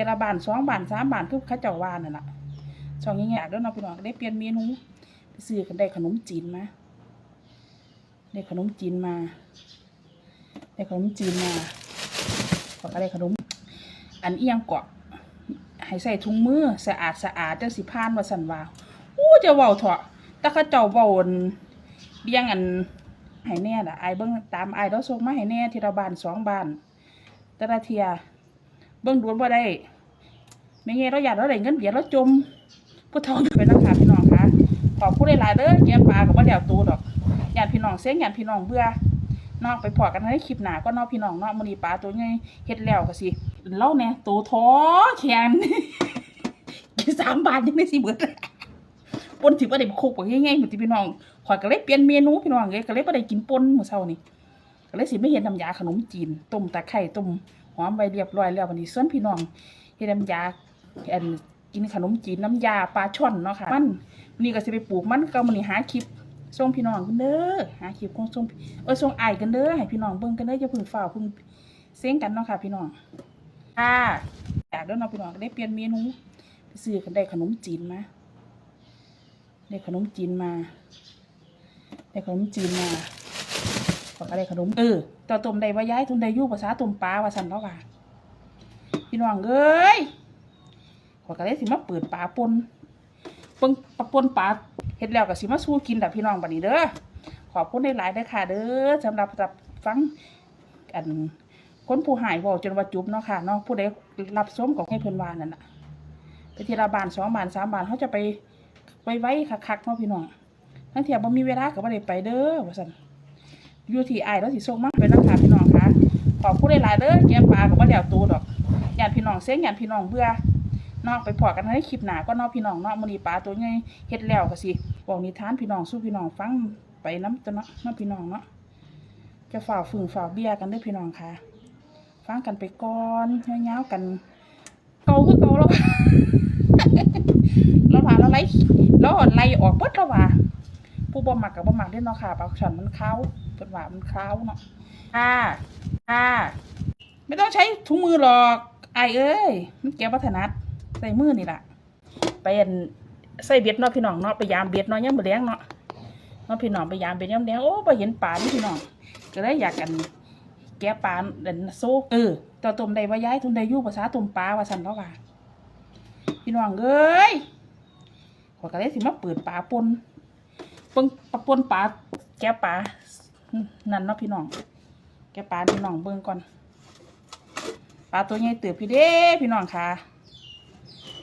ทีละบานสองบานสามบานทุกข้าเจ้าวานั่นแหละช่องยังไงเด้อเนาะพี่น้องได้เปลี่ยนเมนูไปซื้อกันได้ขนมจีนมาได้ขนมจีนมา ได้ขนมจีนมาขอก็ได้ขนม อันเอียงเกาะให้ใส่ถุงมือสะอาดสะอาดจังสิพานว่าสันว่าอู้จะเว้าเถอะแต่เขาเจ้าเว้าอันเลี้ยงอันให้แน่ล่ะอเบิ่งตามไอแล้วส่งมาให้แน่ทีละบานสองบานแต่ละเทีย เบิ่งดวนบ่ได้ไม่งี้เราอยากเราได้เงินเบียดเราจมผู้เฒ่าไปนักขาพี่น้องคะขอบคุณหลายๆเด้อแกปลากับบ่แล้วตัวดอกญาติพี่น้องเสียงญาติพี่น้องเบื่อนอกไปพอกันในคลิปหนาก็นอกพี่น้องนาะมื้อนี้ปลาตัวใหญ่เฮ็ดแล้วก็สิเล่าแหน่ตัวท้อแขนสามบาทยังไม่สิเบิดปนถือว่าได้โคกว่าง่ายๆเหมือนที่พี่น้องขอยก็เลยเปลี่ยนเมนูพี่น้องเลยก็เลยบ่ได้กินปนมื้อเช้านี่ก็เลยสิไม่เห็นน้ำยาขนมจีนต้มตะไคร้ต้ม อมไว้เรียบร้อยแล้ววันนี้ส่วนพี่น้องเฮ็ดน้ำยาอันกินขนมจีนน้ำยาปลาช่อนเนาะค่ะมันวันนี้ก็สิไปปลูกมันก็มื้อนี้หาคลิปส่งพี่น้องกันเด้อหาคลิปของส่งเออส่งอ้ายกันเด้อให้พี่น้องเบิ่งกันเด้ออย่าพิ่งฟ้าพิ่งเซ็งกันเนาะค่ะ พี่น้องค่ะอยากเด้อเนาะพี่น้องก็ได้เปลี่ยนเมนูไปซื้อกันได้ขนมจีนมาได้ขนมจีนมาได้ขนมจีนมา ขอก็ได้ขนมเออต่อต้มได้ว่าย้ายทุนได้ยู่ภาษาต้มปลาว่าสันแล้วว่าพี่น้องเอ้ยขอก็ได้สิมาเปิดปลาปนเปิงปลาปนปลาเฮ็ดแล้วก็สิมาสู้กินแบบพี่น้องบัดนี้เด้อขอบคุณหลายๆเด้ค่ะ เด้อสำหรับรับฟังอันคนผู้หายเว้าจนว่าจุบเนาะค่ะเนาะผู้ใดรับส้มของให้เพิ่อนวานนั่นน่ะไปทีละบานสองบานสามบานเขาจะไปไว้ไว้คักๆเนาะพี่น้องทั้งเที่ยบ่มีเวลาก็บ่ได้ไปเด้อว่าซั่น ยูที่อ้ายแล้วสิส่งมาเป็นนักข่าวพี่น้องค่ะขอบคุณหลายๆเด้อแกปลาก็บ่แล้วตัวดอกญาติพี่น้องเสียงญาติพี่น้องเบื่อนอกไปพอกันในคลิปหนาก็นอกพี่น้องนาะมื้อนีปลาตัวใหญ่เฮ็ดแล้วก็สิบอกนิทานพี่น้องสู้พี่น้องฟังไปนํตัวเนาะเนาะพี่น้องเนาะจะฝ่าฝืนฝ่าเบี้ยกันด้อพี่น้องค่ะ ฟังกันไปก่อนยาวๆกันเกาคือเกาแล้วแล้วว่าเราไล่แล้วไล่ออกเบิดแล้วว่าผู้บ่มักกับบ่มักเด้อเนาะค่ะปลาช่อนมันคา เพิ่นว่ามันคาวเนาะค่ะค่ะไม่ต้องใช้ถุงมือหรอกไอเอ้ยมันแก้วัฒนัดใส่มือนี่แหละไปอันใส่เบ็ดเนาะพี่น้องเนาะไปยามเบ็ดเนาะยามมื้อแลงเนาะเนาะพี่น้องไปยามเบ็ดยามแลงโอ้บ่เห็นปลานี่พี่น้องก็เลยอยากกันแกะปลาอันโซกเออต่อต้มได้ว่าย้ายทุนได้อยู่ภาษาต้มปลาว่าซั่นแล้วว่าพี่น้องเอ้ยขอยก็เลยสิมาเปิดปลาปนปิงปลาปนปลาแกะปลา นั่นเนาะพี่น้อง แกปลาพี่น้องเบิ่งก่อน ปลาตัวใหญ่เติบพี่เด้พี่น้องค่ะ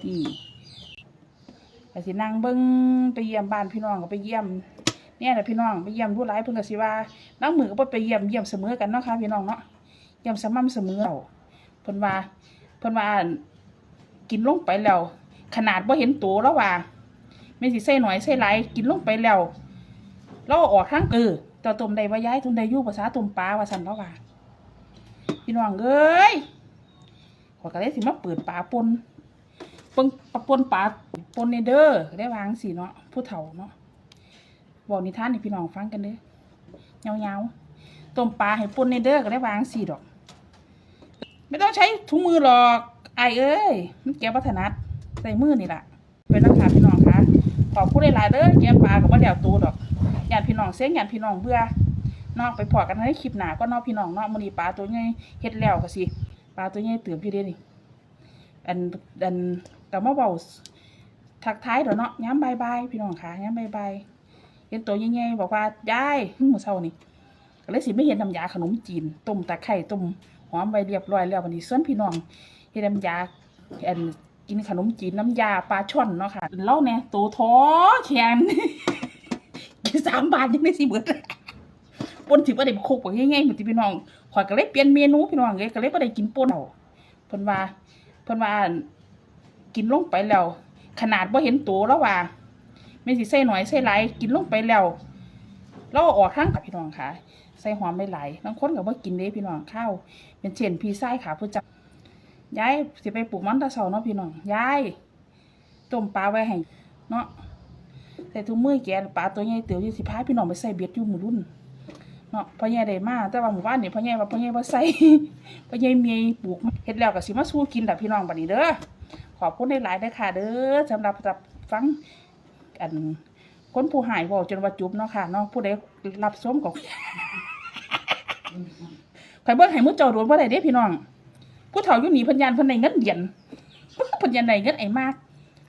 นี่ไปสินั่งเบิ่งไปเยี่ยมบ้านพี่น้องก็ไปเยี่ยมเนี่ยนะพี่น้องไปเยี่ยมผู้ร้ายเพิ่นก็สิว่านั่งมือก็ไปเยี่ยมเยี่ยมเสมอกันเนาะค่ะพี่น้องเนาะเยี่ยมสม่ำเสมอเอาเพิ่นว่าเพิ่นว่ากินลงไปแล้ว ขนาดว่าเห็นตัวแล้วว่าไม่สิใส่หน่อยใส่หลายกินลงไปแล้วเราออกทั้งเออ ต่อต้มได้ว่าย้ายทุนได้อยู่ภาษาต้มปลาว่าสันแล้วว่าพี่น้องเอ้ยขอยก็เลยสิมาเปิดปลาปนเปิงปลาปนปลาปนในเด้อได้วางสิเนาะผู้เฒ่าเนาะบอกนิทานให้พี่น้องฟังกันเด้อเงาๆต้มปลาให้ปนในเด้อก็ได้วางสิดอก ไม่ต้องใช้ถุงมือหรอกไอเอ้ยมันแก้วัฒนัดใส่มือนี่แหละเป็นนักขาพี่น้องคะขอบคุณหลายๆเด้อแกปลากับว่าแล้วตัวดอก ญาติพี่น้องเสียงญาติพี่น้องเบื่อนอกไปพอกันในคลิปหนาก็นอกพี่น้องเนาะมื้อนี้ปลาตัวใหญ่เฮ็ดแล้วก็สิปลาตัวใหญ่เติมพี่เด้นี่อันอันก็มาเว้าทักท้ายเด้อเนาะย้ำบายบายพี่น้องค่ะย้ำบายบายเห็นตัวใหญ่ๆบอกว่ายายมื้อเช้านี่ก็เลยสิไม่เห็นน้ำยาขนมจีนต้มตะไคร้ต้มหอมใบเรียบร้อยแล้ววันนี้ส่วนพี่น้องเฮ็ดน้ำยาอันกินขนมจีนน้ำยาปลาช่อนเนาะค่ะเล่าเนี่ยตัวท้อแขน สามบาทยังไม่สิเบิดปนถือว่าได้โคกว่าง่ายๆเหมือนที่พี่น้องข่อยก็เลยเปลี่ยนเมนูพี่น้องเลยก็เลยบ่ได้กินปนเอาเพิ่นว่าเพิ่นว่ากินลงไปแล้ว ขนาดบ่เห็นตัวแล้วว่าไม่สิใส่หน่อยใส่หลายกินลงไปแล้วเราออกทั้งกับพี่น้องค่ะใส่หอมไม่ไหลบางคนก็บ่กินเด้พี่น้องข้าวเป็นเช่นพี่ไส้ขาผู้จักยายสิไปปลูกมันตะเสาเนาะพี่น้องยายต้มปลาไว้ให้เนาะ ใส่ถุงมือแกปลาตัวใหญ่เตี๋ยวอยู่สิพาพี่น้องไปใส่เบ็ดอยู่หมู่รุ่นเนาะพ่อใหญ่ได้มาแต่ว่าหมู่บ้านนี่พ่อใหญ่ว่าพ่อใหญ่บ่ใส่พ่อใหญ่เมียปลูกเฮ็ดแล้วก็สิมาสู้กินล่ะพี่น้องบัดนี้เด้อขอบคุณหลายๆเด้ค่ะเด้อสำหรับรับฟังอันคนผู้หายเว้าจนว่าจุบเนาะค่ะเนาะผู้ใดรับชมก็ข่อยเบิ่งให้มื้อเจ้าโดนบ่าได้เด้พี่น้อง ผู้เฒ่าอยู่นี่เพิ่นยานพิ่นได้เงินเดือนพิ่นยานได้เงินไอ้มาก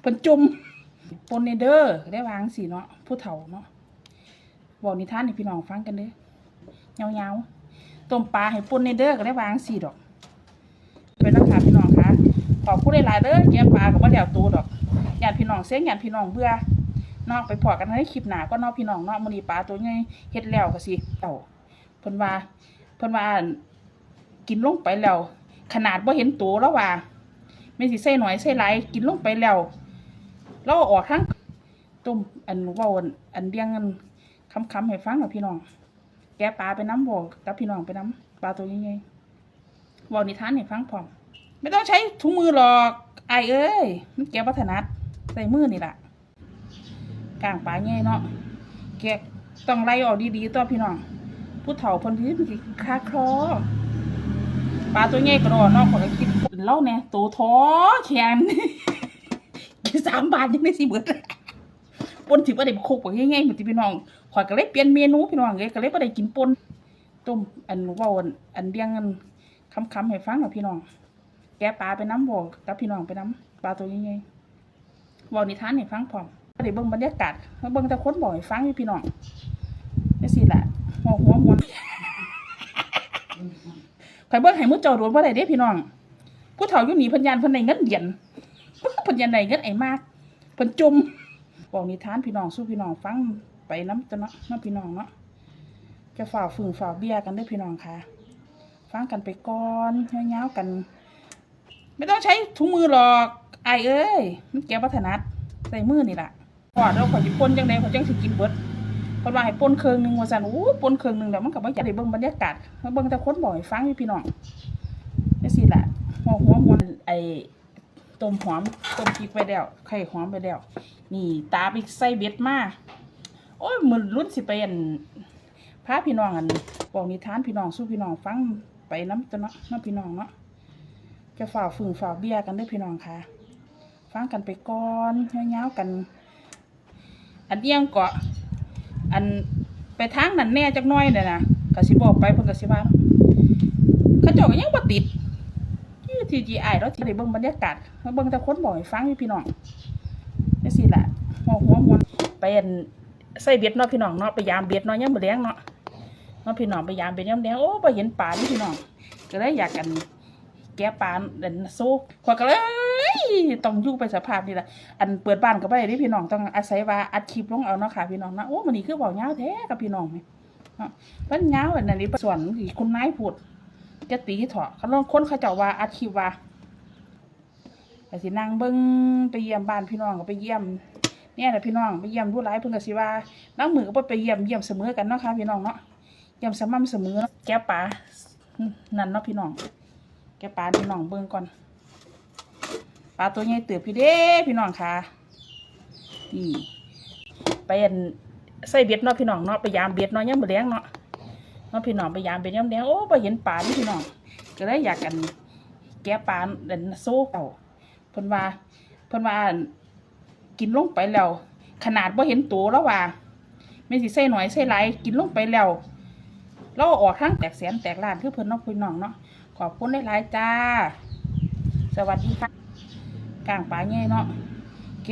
พิ่นจม ปนในเด้อได้วางสิเนาะผู้เฒ่าเนาะบอกนิทานให้พี่น้องฟังกันเด้อยาวๆต้มปลาให้ปนในเด้อก็ได้วางสิดอก เป็นนักขาพี่น้องคะขอบคุณหลายๆเด้อแกงปลาก็บ่แล้วตัวดอกญาติพี่น้องเสียงญาติพี่น้องเบื่อนาะไปพอกันในคลิปหนาก็นาะพี่น้องนาะมื้อนี้ปลาตัวใหญ่เฮ็ดแล้วก็สิเต่าเพิ่นว่าเพิ่นว่ากินลงไปแล้ว ขนาดบ่าเห็นตัวแล้วว่าไม่สิใส่หน่อยใส่หลายกินลงไปแล้ว เราออกทั้งตุ้มอันว่าอันอันเลี้ยงอันคำๆให้ฟังเนาะพี่น้อง แกปลาไปน้ำบ่กับพี่น้องไปน้ำปลาตัวใหญ่ๆบอกนิทานให้ฟังพร้อมไม่ต้องใช้ถุงมือหรอกไอเอ้ยมันแกวัฒนัดใส่มือนี่แหละกลางปลาใหญ่เนาะแกต้องไล่ออกดีๆตัวพี่น้องผู้เฒ่าเพนที่มันสิคาคลอปลาตัวใหญ่กระโดดนาะขอยก็คิดเล่าแน่ตัวท้อแขน สามบาทยังได้สิเบิดปนถือว่าได้โคกว่าง่ายๆเหมือนที่พี่น้องขอยก็เลยเปลี่ยนเมนูพี่น้องเลยก็เลยบ่ได้กินปนต้มอันว่าอันเลี้ยงอันคำๆให้ฟังเนาะพี่น้อง แกปลาไปน้ำบ่กับพี่น้องไปน้ำปลาตัวใหญ่ๆบอกนิทานให้ฟังพร้อมได้เบิ่งบรรยากาศมาเบิ่งแต่คนบอกให้ฟังอยู่พี่น้องนี่สิล่ะหัวหัวมวนข่อยเบิ่งให้มื้อเจ้าโดนบ่ได้เด้พี่น้องผู้เฒ่าอยู่นี่เพิ่นยานเพิ่นได้เงินเดือน เพิ่นยานได้เงินไอ้มากเพิ่นจมบอกนิทานพี่น้องสู้พี่น้องฟังไปน้ำตัวเนาะเนาะพี่น้องเนาะจะฝ่าฝืนฝ่าเบี้ยกันด้วยพี่น้องค่ะ ฟังกันไปก่อนเงาวๆกัน ไม่ต้องใช้ถุงมือหรอกไอเอ้ยมันแกวัฒนัดใส่มือนี่แหละพอดเราขอจิปนจังไดขอจังสิกินเบิดเพราะว่าให้ปนเครื่องหนึงว่าซั่นโอ้ปนเครื่องหนึงแล้วมันก็บ่อยากได้เบิ่งบรรยากาศเบิ่งแต่คนบ่อกให้ฟังพี่น้องนี่สิล่ะหัวหัวมวนไอ ต้มหอมต้มพริกไปแล้วไข่หอมไปแล้วนี่ตาไปใส่เบ็ดมาโอ้ยมือรุ่นสิไปอันพาพี่น้องอันบอกนิทานพี่น้องสู้พี่น้องฟังไปน้ำตัวเนาะนาะพี่น้องเนาะจะฝ่าฝืนฝ่าเบี้ยกันด้วยพี่น้องค่ะ ฟังกันไปก่อนเงาวๆกัน อันเอียงเกาะอันไปทางนั้นแน่จักน้อยเนี่ยนะกสิบอกไปเพิ่นกสิว่าเขาเจ้าก็ยังบ่ติด ที่ทีจีไอแล้วที่ได้เบิ่งบรรยากาศมาเบิ่งแต่คนบอกให้ฟังอยู่พี่น้องนี่สิล่ะหัวหัวมวนไปอันใส่เบ็ดเนาะพี่น้องเนาะไปยามเบ็ดเนาะยังบ่แดงเนาะเนาะพี่น้องไปยามเบ็ดยังแดงโอ้บ่เห็นปลาพี่น้องก็เลยอยากกันแกะปลาเดินโซ่ข่อยก็เลยต้องยู่ไปสภาพนี่แหละอันเปิดบ้านก็บ่ได้เดิพี่น้องต้องอาศัยว่าอัดคลิปลงเอาเนาะค่ะพี่น้องนะโอ้มันนี่คือเว้ายาวแท้กับพี่น้องนี่เนาะมันยาวอันนั้นนี่ส่วนที่คุณนายพูด จะตีเถาะเขาลองคนเขาเจ้าว่าอัดคลิว่าก็สินั่งเบิ่งไปเยี่ยมบ้านพี่น้องก็ไปเยี่ยมเนี่ยแหละพี่น้องไปเยี่ยมผู้ร้ายเพิ่นก็สิว่านั่งมือก็ไปเยี่ยมเยี่ยมเสมอกันเนาะค่ะพี่น้องเนาะเยี่ยมสม่ำเสมอแก้ปลานั่นเนาะพี่น้อง แก้ปลาพี่น้องเบิ่งก่อนปลาตัวใหญ่เติบพี่เด้พี่น้องค่ะนี่ไปอันใส่เบ็ดเนาะพี่น้องเนาะไปยามเบ็ดเนาะยังบ่แดงเนาะ นาะพี่น้องไปยามเบ็ดยังบ่แดงโอ้บ่เห็นปลานพี่น้องก็เลยอยากกัน แกะปลาเดินโซ่เก่าเพิ่นว่าเพิ่นว่ากินลงไปแล้ว ขนาดบ่เห็นตัวแล้วว่าไม่สิใส่หน่อยใส่หลกินลงไปแล้วเราออกทั้งแตกแสนแตกล้านคือเพิ่นเนาะพี่น้องเนาะขอบคุณได้หลายจ้า สวัสดีค่ะกลางปลาใหญ่เนาะแก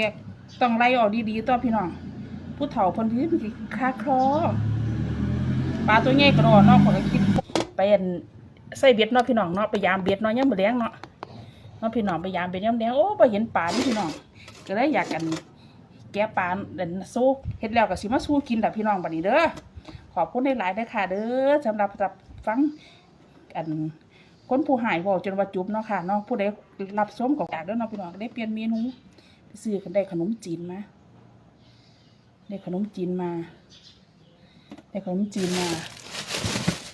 ต้องไล่ออกดีๆตัวพี่น้องผู้เฒ่าเพิ่นที่มันสิคาคลอ ปลาตัวใหญ่กระโดดเนาะขอยก็คิดไปอันใส่เบ็ดเนาะพี่น้องเนาะไปยามเบ็ดเนาะยังบ่แดงเนาะเนาะพี่น้องไปยามเบ็ดยังบ่แดงโอ้บ่เห็นปลานี่พี่น้องก็เลยอยากกันแกะปลาเดินโซ่เฮ็ดแล้วก็สิมาสู้กินแต่พี่น้องบัดนี้เด้อขอบคุณหลายๆเด้อค่ะเด้อสำหรับรับฟังอันคนผู้หายเว้าจนว่าจุบเนาะค่ะเนาะผู้ใดรับชมก็อยากเด้อเนาะพี่น้องได้เปลี่ยนเมนูไปซื้อกันได้ขนมจีนมาได้ขนมจีนมา ได้ขนมจีนมา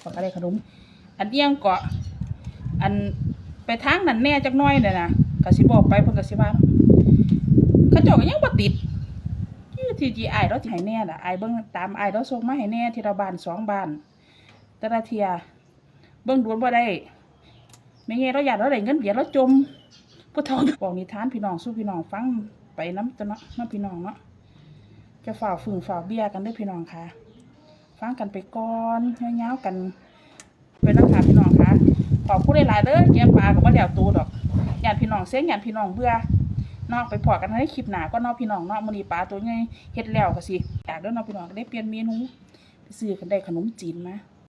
ขอก็ได้ขนม อันเอียงเกาะอันไปทางนั้นแน่จักหน้อยเนี่ยนะกสิบอกไปเพิ่นกสิว่าเขาเจ้าก็ยังบ่ติดที่ทีจีไอเราสิให้แน่ล่ะไอเบิ่งตามไอเราส่งมาให้แน่ทีละบานสองบานแต่ละเทียเบิ่งดวนบ่ได้ไม่ไงเราอยากเราได้เงินเบียดเราจมผู้เฒ่าบอกนิทานพี่น้องสู้พี่น้องฟังไปน้ำตัวเนาะน้ำพี่น้องเนาะจะฝ่าฝืนฝ่าเบี้ยกันด้วยพี่น้องค่ะ ฟังกันไปก่อนเงาวๆกันไปนั่งหาพี่น้องค่ะขอบคุณหลายๆเด้อเยี่ยปลากับว่าเดี่ยวตูดอกญาดพี่น้องเสียงญาดพี่น้องเบื่อนอกไปพอกันในคลิปหนาก็นอกพี่น้องนอกมื้อนี้ปลาตัวไงเฮ็ดแล้วก็สิอยากเด้อนอกพี่น้องก็ได้เปลี่ยนเมนูไปซื้อกันได้ขนมจีนมา